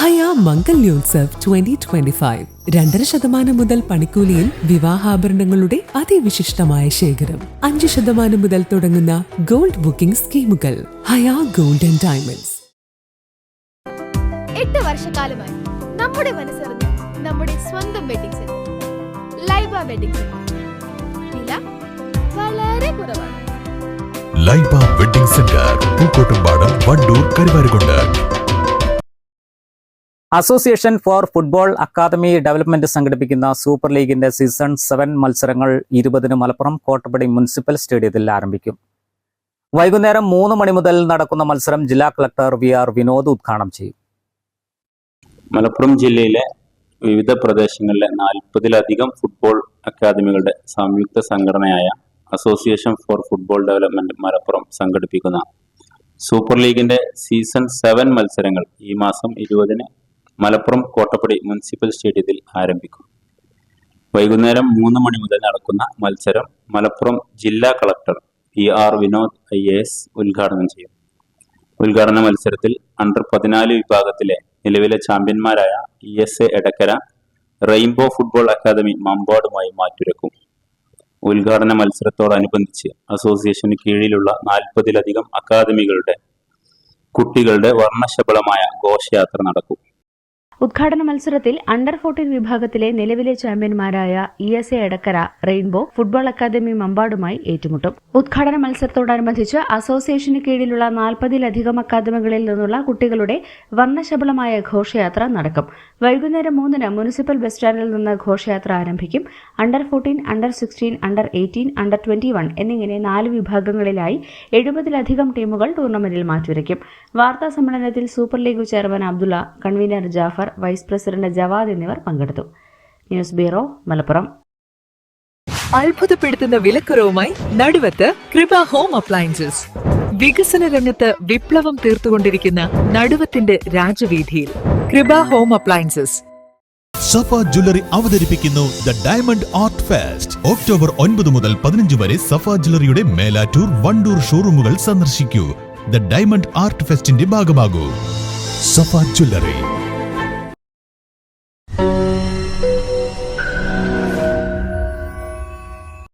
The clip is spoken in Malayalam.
ഹയ മംഗല്യോത്സവ് ട്വന്റി ട്വന്റി ഫൈവ് രണ്ടര ശതമാനം മുതൽ പണിക്കൂലിയിൽ വിവാഹാഭരണങ്ങളുടെ അതിവിശിഷ്ടമായ ശേഖരം. അഞ്ച് ശതമാനം മുതൽ തുടങ്ങുന്ന ഗോൾഡ് ബുക്കിംഗ് സ്കീമുകൾ. ഹയാ ഗോൾഡൻ ആൻഡ് ഡയമണ്ട്സ്. എട്ട് വർഷക്കാലമായി നമ്മുടെ മനസ്സറിഞ്ഞ് നമ്മുടെ സ്വന്തം wedding centre Laiba wedding centre വില വളരെ കുറവാണ്. Laiba wedding centre Pookkottumpadam Wandoor Karuvarakundu. Association for football academy development സംഘടിപ്പിക്കുന്ന സൂപ്പർ ലീഗിന്റെ സീസൺ സെവൻ മത്സരങ്ങൾ ഇരുപതിന് മലപ്പുറം കോട്ടപ്പടി മുനിസിപ്പൽ സ്റ്റേഡിയത്തിൽ ആരംഭിക്കും. വൈകുന്നേരം മൂന്ന് മണി മുതൽ നടക്കുന്ന മത്സരം ജില്ലാ കളക്ടർ വി ആർ വിനോദ് ഉദ്ഘാടനം ചെയ്യും. മലപ്പുറം ജില്ലയിലെ വിവിധ പ്രദേശങ്ങളിലെ നാൽപ്പതിലധികം ഫുട്ബോൾ അക്കാദമികളുടെ സംയുക്ത സംഘടനയായ association for football development Malappuram സംഘടിപ്പിക്കുന്ന സൂപ്പർ ലീഗിന്റെ സീസൺ സെവൻ മത്സരങ്ങൾ ഈ മാസം ഇരുപതിന് മലപ്പുറം കോട്ടപ്പടി മുനിസിപ്പൽ സ്റ്റേഡിയത്തിൽ ആരംഭിക്കും. വൈകുന്നേരം മൂന്ന് മണി മുതൽ നടക്കുന്ന മത്സരം മലപ്പുറം ജില്ലാ collector P R Vinod I A S ഉദ്ഘാടനം ചെയ്യും. ഉദ്ഘാടന മത്സരത്തിൽ അണ്ടർ പതിനാല് വിഭാഗത്തിലെ നിലവിലെ ചാമ്പ്യന്മാരായ E S A Edakkara rainbow football academy മമ്പാടുമായി മാറ്റുരക്കും. ഉദ്ഘാടന മത്സരത്തോടനുബന്ധിച്ച് അസോസിയേഷന് കീഴിലുള്ള നാൽപ്പതിലധികം അക്കാദമികളുടെ കുട്ടികളുടെ വർണശബളമായ ഘോഷയാത്ര നടക്കും. ഉദ്ഘാടന മത്സരത്തിൽ അണ്ടർ ഫോർട്ടീൻ വിഭാഗത്തിലെ നിലവിലെ ചാമ്പ്യന്മാരായ E S A Edakkara rainbow football academy മമ്പാടുമായി ഏറ്റുമുട്ടും. ഉദ്ഘാടന മത്സരത്തോടനുബന്ധിച്ച് അസോസിയേഷന് കീഴിലുള്ള നാൽപ്പതിലധികം അക്കാദമികളിൽ നിന്നുള്ള കുട്ടികളുടെ വർണശബളമായ ഘോഷയാത്ര നടക്കും. വൈകുന്നേരം മൂന്നിന് മുനിസിപ്പൽ ബസ് സ്റ്റാൻഡിൽ നിന്ന് ഘോഷയാത്ര ആരംഭിക്കും. Under fourteen under sixteen under eighteen under twenty one എന്നിങ്ങനെ നാല് വിഭാഗങ്ങളിലായി എഴുപതിലധികം ടീമുകൾ ടൂർണമെന്റിൽ മാറ്റുരയ്ക്കും. വാർത്താ സമ്മേളനത്തിൽ super league chairman Abdulla convener Jafar vice president Javad എന്നിവർ പങ്കെടുത്തു. News bureau Malappuram. അത്ഭുതപ്പെടുത്തുന്ന വിലക്കുറവുമായി നടുവത്ത് കൃപ ഹോം അപ്ലയൻസസ്. വികസന രംഗത്ത് വിപ്ലവം തീർത്തുകൊണ്ടിരിക്കുന്ന നടുവത്തിന്റെ രാജവീതിയിൽ Kripa home appliances. Safa jewellery അവതരിപ്പിക്കുന്നു the diamond art fest. October ഒൻപത് മുതൽ പതിനഞ്ച് വരെ സഫ ജ്വല്ലറിയുടെ മേലാറ്റൂർ വണ്ടൂർ ഷോറൂമുകൾ സന്ദർശിക്കൂ. ദ ഡയമണ്ട് ആർട്ട് ഫെസ്റ്റിന്റെ ഭാഗമാകൂ. സഫ ജ്വല്ലറി.